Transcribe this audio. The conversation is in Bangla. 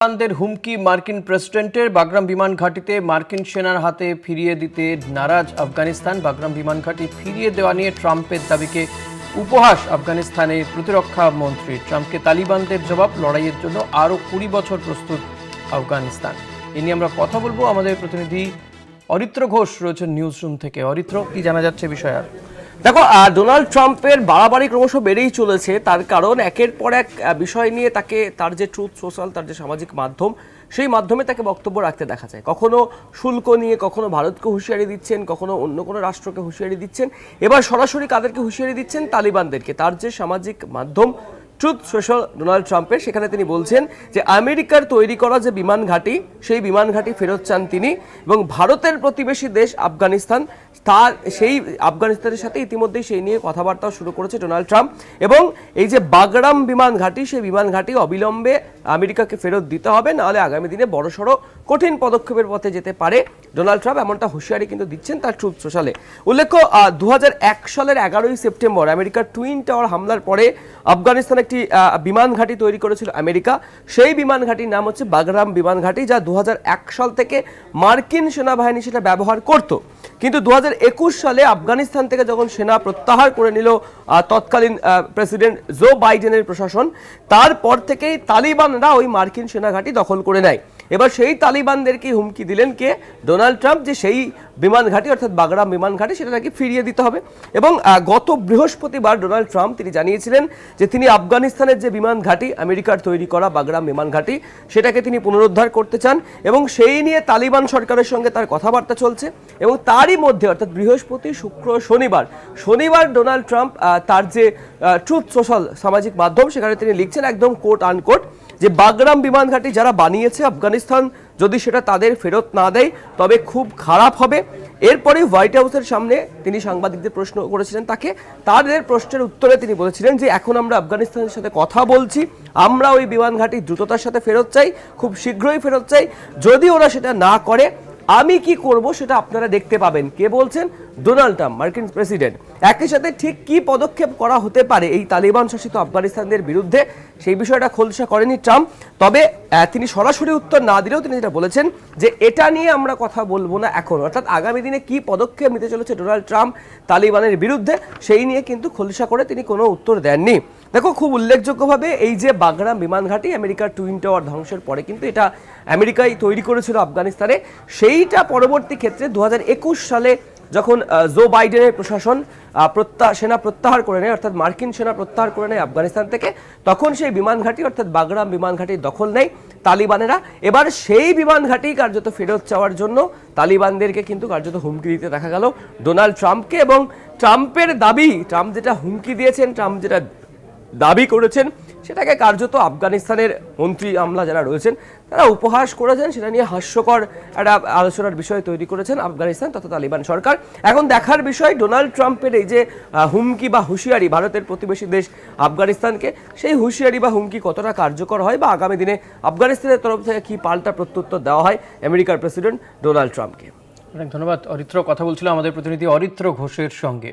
তালিবানদের হুমকি মার্কিন প্রেসিডেন্টের বাগরাম বিমান ঘাঁটিতে মার্কিন সেনার হাতে ফিরিয়ে দিতে নারাজ আফগানিস্তান। বাগরাম বিমান ঘাঁটি ফিরিয়ে দেওয়া নিয়ে ট্রাম্পের দাবিকে উপহাস আফগানিস্তানের প্রতিরক্ষা মন্ত্রী। ট্রাম্পকে তালিবানদের জবাব লড়াইয়ের জন্য আরও কুড়ি বছর প্রস্তুত আফগানিস্তান। এ নিয়ে আমরা কথা বলব। আমাদের প্রতিনিধি অরিত্র ঘোষ রয়েছেন নিউজ রুম থেকে। অরিত্র, কি জানা যাচ্ছে বিষয় আর? দেখো ডোনাল্ড ট্রাম্পের বাড়াবাড়ি ক্রমশ বেড়েই চলেছে। তার কারণ একের পর এক বিষয় নিয়ে তাকে তার যে ট্রুথ সোশ্যাল তার যে সামাজিক মাধ্যম, সেই মাধ্যমে তাকে বক্তব্য রাখতে দেখা যায়। কখনো শুল্ক নিয়ে, কখনো ভারতকে হুঁশিয়ারি দিচ্ছেন, কখনো অন্য কোনো রাষ্ট্রকে হুঁশিয়ারি দিচ্ছেন। এবার সরাসরি কাদেরকে হুঁশিয়ারি দিচ্ছেন? তালিবানদেরকে। তার যে সামাজিক মাধ্যম ট্রুথ সোশ্যাল ডোনাল্ড ট্রাম্পের, সেখানে তিনি বলছেন যে, আমেরিকার তৈরি করা যে বিমান ঘাঁটি, সেই বিমান ঘাঁটি ফেরত চান তিনি এবং ভারতের প্রতিবেশী দেশ আফগানিস্তান। তার সেই আফগানিস্তানের সাথে ইতিমধ্যেই সেই নিয়ে কথাবার্তাও শুরু করেছে ডোনাল্ড ট্রাম্প। এবং এই যে বাগরাম বিমান ঘাঁটি, সেই বিমান ঘাঁটি অবিলম্বে আমেরিকাকে ফেরত দিতে হবে, নাহলে আগামী দিনে বড়সড় কঠিন পদক্ষেপের পথে যেতে পারে ডোনাল্ড ট্রাম্প এমনটা হুঁশিয়ারি কিন্তু দিচ্ছেন তার ট্রুথ সোশ্যালে। উল্লেখ্য দু সালের এগারোই সেপ্টেম্বর আমেরিকার টুইন টাওয়ার হামলার পরে আফগানিস্তান একটি বিমান ঘাঁটি তৈরি করেছিল আমেরিকা। সেই বিমান ঘাঁটির নাম হচ্ছে বাগরাম বিমান ঘাঁটি, যা দু সাল থেকে মার্কিন সেনাবাহিনী সেটা ব্যবহার করত। কিন্তু দু হাজার একুশ সালে আফগানিস্তান থেকে যখন সেনা প্রত্যাহার করে নিল তৎকালীন প্রেসিডেন্ট জো বাইডেনের প্রশাসন, তারপর থেকেই তালিবানরা ওই মার্কিন সেনা ঘাঁটি দখল করে নেয়। এবার সেই তালিবানদেরকে হুমকি দিলেন কে? ডোনাল্ড ট্রাম্প যে সেই বিমান ঘাঁটি অর্থাৎ বাগরাম বিমান ঘাঁটি সেটা নাকি ফিরিয়ে দিতে হবে। এবং গত বৃহস্পতিবার ডোনাল্ড ট্রাম্প তিনি জানিয়েছিলেন যে তিনি আফগানিস্তানের যে বিমান ঘাঁটি আমেরিকার তৈরি করা বাগরাম বিমান ঘাঁটি সেটাকে তিনি পুনরুদ্ধার করতে চান এবং সেই নিয়ে তালিবান সরকারের সঙ্গে তার কথাবার্তা চলছে এবং তারই মধ্যে, অর্থাৎ বৃহস্পতি, শুক্র, শনিবার শনিবার ডোনাল্ড ট্রাম্প তার যে ট্রুথ সোশ্যাল সামাজিক মাধ্যম, সেখানে তিনি লিখছেন একদম কোট আনকোট যে বাগরাম বিমান ঘাঁটি যারা বানিয়েছে আফগানিস্তান যদি সেটা তাদের ফেরত না দেয়, তবে খুব খারাপ হবে। এরপরে হোয়াইট হাউসের সামনে তিনি সাংবাদিকদের প্রশ্ন করেছিলেন তাকে। তাদের প্রশ্নের উত্তরে তিনি বলেছিলেন যে, এখন আমরা আফগানিস্তানের সাথে কথা বলছি। আমরা ওই বিমান ঘাঁটি দ্রুততার সাথে ফেরত চাই। খুব শীঘ্রই ফেরত চাই। যদি ওরা সেটা না করে আমি কি করব সেটা আপনারা দেখতে পাবেন। কে বলছেন? ডোনাল্ড ট্রাম্প, মার্কিন প্রেসিডেন্ট। একই সাথে ঠিক কি পদক্ষেপ করা হতে পারে এই তালিবান শাসিত আফগানিস্তানদের বিরুদ্ধে, সেই বিষয়টা খোলসা করেনি ট্রাম্প। তবে তিনি সরাসরি উত্তর না দিলেও তিনি যেটা বলেছেন যে এটা নিয়ে আমরা কথা বলব না এখন। অর্থাৎ আগামী দিনে কি পদক্ষেপ নিতে চলেছে ডোনাল্ড ট্রাম্প তালিবানের বিরুদ্ধে, সেই নিয়ে কিন্তু খোলসা করে তিনি কোনো উত্তর দেননি। দেখো, খুব উল্লেখযোগ্যভাবে এই যে বাগরাম বিমান ঘাঁটি আমেরিকার টুইন টাওয়ার ধ্বংসের পরে কিন্তু এটা আমেরিকাই তৈরি করেছিল আফগানিস্তানে। সেইটা পরবর্তী ক্ষেত্রে দু হাজার একুশ সালে যখন জো বাইডেনের প্রশাসন প্রত্যা, সেনা প্রত্যাহার করে নেয়, অর্থাৎ মার্কিন সেনা প্রত্যাহার করে নেয় আফগানিস্তান থেকে, তখন সেই বিমান ঘাঁটি, অর্থাৎ বাগরাম বিমান ঘাঁটির দখল নেয় তালিবানেরা। এবার সেই বিমান ঘাঁটি কার্যত ফেরত চাওয়ার জন্য তালিবানদেরকে কিন্তু কার্যত হুমকি দিতে দেখা গেল। ডোনাল্ড ট্রাম্পকে এবং ট্রাম্পের দাবি, ট্রাম্প যেটা হুমকি দিয়েছেন, ট্রাম্প যেটা দাবি করেছেন। সেটাকে কার্যত আফগানিস্তানের মন্ত্রী আমলা যারা রয়েছেন, তারা উপহাস করেছেন। সেটা নিয়ে হাস্যকর একটা আলোচনার বিষয় তৈরি করেছেন আফগানিস্তান তথা তালিবান সরকার। এখন দেখার বিষয়, ডোনাল্ড ট্রাম্পের এই যে হুমকি বা হুঁশিয়ারি ভারতের প্রতিবেশী দেশ আফগানিস্তানকে, সেই হুঁশিয়ারি বা হুমকি কতটা কার্যকর হয় বা আগামী দিনে আফগানিস্তানের তরফ থেকে কি পাল্টা প্রত্যুত্তর দেওয়া হয় আমেরিকার প্রেসিডেন্ট ডোনাল্ড ট্রাম্পকে? অনেক ধন্যবাদ। অরিত্র কথা বলছিল আমাদের প্রতিনিধি অরিত্র ঘোষের সঙ্গে।